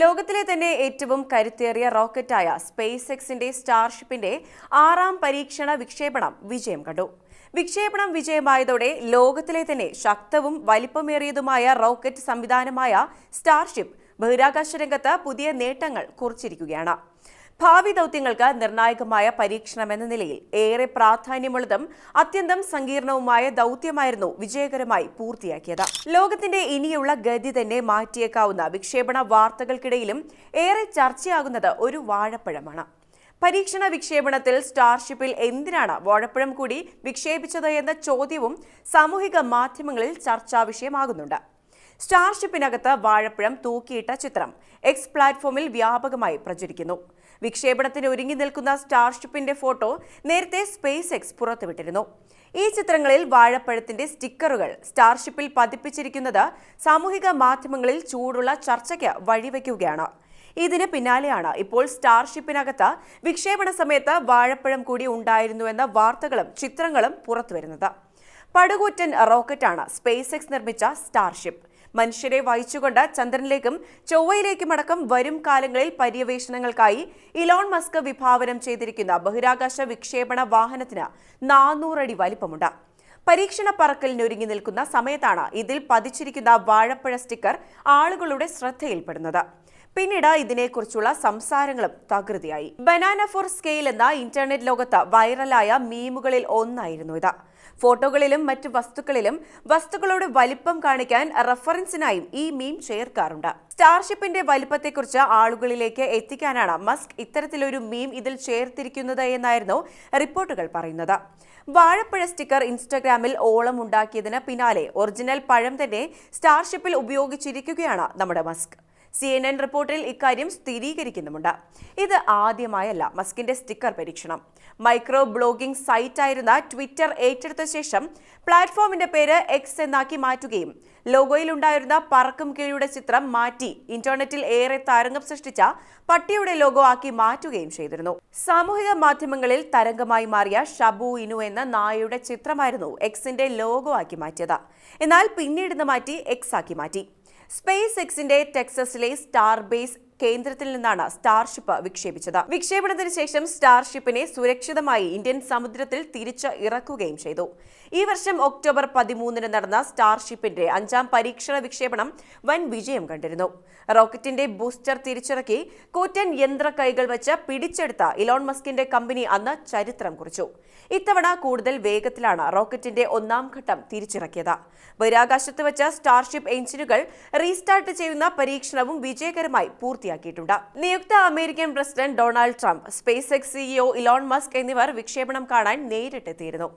ലോകത്തിലെ തന്നെ ഏറ്റവും കരുത്തേറിയ റോക്കറ്റായ സ്പേസ് എക്സിന്റെ സ്റ്റാർഷിപ്പിന്റെ ആറാം പരീക്ഷണ വിക്ഷേപണം വിജയം കണ്ടു. വിക്ഷേപണം വിജയമായതോടെ ലോകത്തിലെ തന്നെ ശക്തവും വലിപ്പമേറിയതുമായ റോക്കറ്റ് സംവിധാനമായ സ്റ്റാർഷിപ്പ് ബഹിരാകാശ രംഗത്ത് പുതിയ നേട്ടങ്ങൾ കുറിച്ചിരിക്കുകയാണ്. ഭാവി ദൗത്യങ്ങൾക്ക് നിർണായകമായ പരീക്ഷണമെന്ന നിലയിൽ ഏറെ പ്രാധാന്യമുള്ളതും അത്യന്തം സങ്കീർണവുമായ ദൗത്യമായിരുന്നു വിജയകരമായി പൂർത്തിയാക്കിയത്. ലോകത്തിന്റെ ഇനിയുള്ള ഗതി തന്നെ മാറ്റിയേക്കാവുന്ന വിക്ഷേപണ വാർത്തകൾക്കിടയിലും ഏറെ ചർച്ചയാകുന്നത് ഒരു വാഴപ്പഴമാണ്. പരീക്ഷണ വിക്ഷേപണത്തിൽ സ്റ്റാർഷിപ്പിൽ എന്തിനാണ് വാഴപ്പഴം കൂടി വിക്ഷേപിച്ചത് എന്ന ചോദ്യവും സാമൂഹിക മാധ്യമങ്ങളിൽ ചർച്ചാ വിഷയമാകുന്നുണ്ട്. സ്റ്റാർഷിപ്പിനകത്ത് വാഴപ്പഴം തൂക്കിയിട്ട ചിത്രം. എക്സ് പ്ലാറ്റ്ഫോമിൽ വ്യാപകമായി പ്രചരിക്കുന്നു. വിക്ഷേപണത്തിന് ഒരുങ്ങി നിൽക്കുന്ന സ്റ്റാർഷിപ്പിന്റെ ഫോട്ടോ നേരത്തെ സ്പേസ് എക്സ് പുറത്തുവിട്ടിരുന്നു. ഈ ചിത്രങ്ങളിൽ വാഴപ്പഴത്തിന്റെ സ്റ്റിക്കറുകൾ സ്റ്റാർഷിപ്പിൽ പതിപ്പിച്ചിരിക്കുന്നത് സാമൂഹിക മാധ്യമങ്ങളിൽ ചൂടുള്ള ചർച്ചയ്ക്ക് വഴിവെക്കുകയാണ്. ഇതിന് പിന്നാലെയാണ് ഇപ്പോൾ സ്റ്റാർഷിപ്പിനകത്ത് വിക്ഷേപണ സമയത്ത് വാഴപ്പഴം കൂടി ഉണ്ടായിരുന്നുവെന്ന വാർത്തകളും ചിത്രങ്ങളും പുറത്തുവരുന്നത്. പടുകൂറ്റൻ റോക്കറ്റാണ് സ്പേസ് എക്സ് നിർമ്മിച്ച സ്റ്റാർഷിപ്പ്. മനുഷ്യരെ വഹിച്ചുകൊണ്ട് ചന്ദ്രനിലേക്കും ചൊവ്വയിലേക്കും അടക്കം വരും കാലങ്ങളിൽ പര്യവേഷണങ്ങൾക്കായി ഇലോൺ മസ്ക് വിഭാവനം ചെയ്തിരിക്കുന്ന ബഹിരാകാശ വിക്ഷേപണ വാഹനത്തിന് നാനൂറടി വലിപ്പമുണ്ട്. പരീക്ഷണ പറക്കലിനൊരുങ്ങി നിൽക്കുന്ന സമയത്താണ് ഇതിൽ പതിച്ചിരിക്കുന്ന വാഴപ്പഴ സ്റ്റിക്കർ ആളുകളുടെ ശ്രദ്ധയിൽപ്പെടുന്നത്. പിന്നീട് ഇതിനെക്കുറിച്ചുള്ള സംസാരങ്ങളും തകൃതിയായി. ബനാന ഫോർ സ്കെയിൽ എന്ന ഇന്റർനെറ്റ് ലോകത്ത് വൈറലായ മീമുകളിൽ ഒന്നായിരുന്നു ഇത്. ഫോട്ടോകളിലും മറ്റ് വസ്തുക്കളിലും വസ്തുക്കളുടെ വലിപ്പം കാണിക്കാൻ റെഫറൻസിനായും ഈ മീം ചേർക്കാറുണ്ട്. സ്റ്റാർഷിപ്പിന്റെ വലിപ്പത്തെക്കുറിച്ച് ആളുകളിലേക്ക് എത്തിക്കാനാണ് മസ്ക് ഇത്തരത്തിലൊരു മീം ഇതിൽ ചേർത്തിരിക്കുന്നത് എന്നായിരുന്നു റിപ്പോർട്ടുകൾ പറയുന്നത്. വാഴപ്പഴ സ്റ്റിക്കർ ഇൻസ്റ്റഗ്രാമിൽ ഓളം ഉണ്ടാക്കിയതിന് പിന്നാലെ ഒറിജിനൽ പഴം തന്നെ സ്റ്റാർഷിപ്പിൽ ഉപയോഗിച്ചിരിക്കുകയാണ് നമ്മുടെ മസ്ക് സി എൻ എൻ റിപ്പോർട്ടിൽ ഇക്കാര്യം സ്ഥിരീകരിക്കുന്നുമുണ്ട്. ഇത് ആദ്യമായല്ല മസ്കിന്റെ സ്റ്റിക്കർ പരീക്ഷണം. മൈക്രോ ബ്ലോഗിംഗ് സൈറ്റ് സൈറ്റായിരുന്ന ട്വിറ്റർ ഏറ്റെടുത്ത ശേഷം പ്ലാറ്റ്ഫോമിന്റെ പേര് എക്സ് എന്നാക്കി മാറ്റുകയും ലോഗോയിൽ ഉണ്ടായിരുന്ന പറക്കും കിളിയുടെ ചിത്രം മാറ്റി ഇന്റർനെറ്റിൽ ഏറെ തരംഗം സൃഷ്ടിച്ച പട്ടിയുടെ ലോഗോ ആക്കി മാറ്റുകയും ചെയ്തിരുന്നു. സാമൂഹിക മാധ്യമങ്ങളിൽ തരംഗമായി മാറിയ ഷബു ഇനു എന്ന നായയുടെ ചിത്രമായിരുന്നു എക്സിന്റെ ലോഗോ ആക്കി മാറ്റിയത്. എന്നാൽ പിന്നീട് മാറ്റി എക്സ് ആക്കി മാറ്റി. സ്പേസ് എക്സിന്റെ ടെക്സസിലെ സ്റ്റാർ ബേസ് കേന്ദ്രത്തിൽ നിന്നാണ് സ്റ്റാർഷിപ്പ് വിക്ഷേപിച്ചത്. വിക്ഷേപണത്തിന് ശേഷം സ്റ്റാർഷിപ്പിനെ സുരക്ഷിതമായി ഇന്ത്യൻ സമുദ്രത്തിൽ തിരിച്ച് ഇറക്കുകയും ചെയ്തു. ഈ വർഷം ഒക്ടോബർ പതിമൂന്നിന് നടന്ന സ്റ്റാർഷിപ്പിന്റെ അഞ്ചാം പരീക്ഷണ വിക്ഷേപണം വൻ വിജയം കണ്ടിരുന്നു. റോക്കറ്റിന്റെ ബൂസ്റ്റർ തിരിച്ചിറക്കി കൂറ്റൻ യന്ത്ര കൈകൾ വെച്ച് പിടിച്ചെടുത്ത ഇലോൺ മസ്കിന്റെ കമ്പനി അന്ന് ചരിത്രം കുറിച്ചു. ഇത്തവണ കൂടുതൽ വേഗത്തിലാണ് റോക്കറ്റിന്റെ ഒന്നാം ഘട്ടം തിരിച്ചിറക്കിയത്. ബഹിരാകാശത്ത് വെച്ച സ്റ്റാർഷിപ്പ് എഞ്ചിനുകൾ റീസ്റ്റാർട്ട് ചെയ്യുന്ന പരീക്ഷണവും വിജയകരമായി പൂർത്തിയാക്കിയിട്ടുണ്ട്. നിയുക്ത American president Donald Trump SpaceX CEO Elon Musk എന്നിവർ വിക്ഷേപണം കാണാൻ നേരിട്ടെത്തിയിരുന്നു.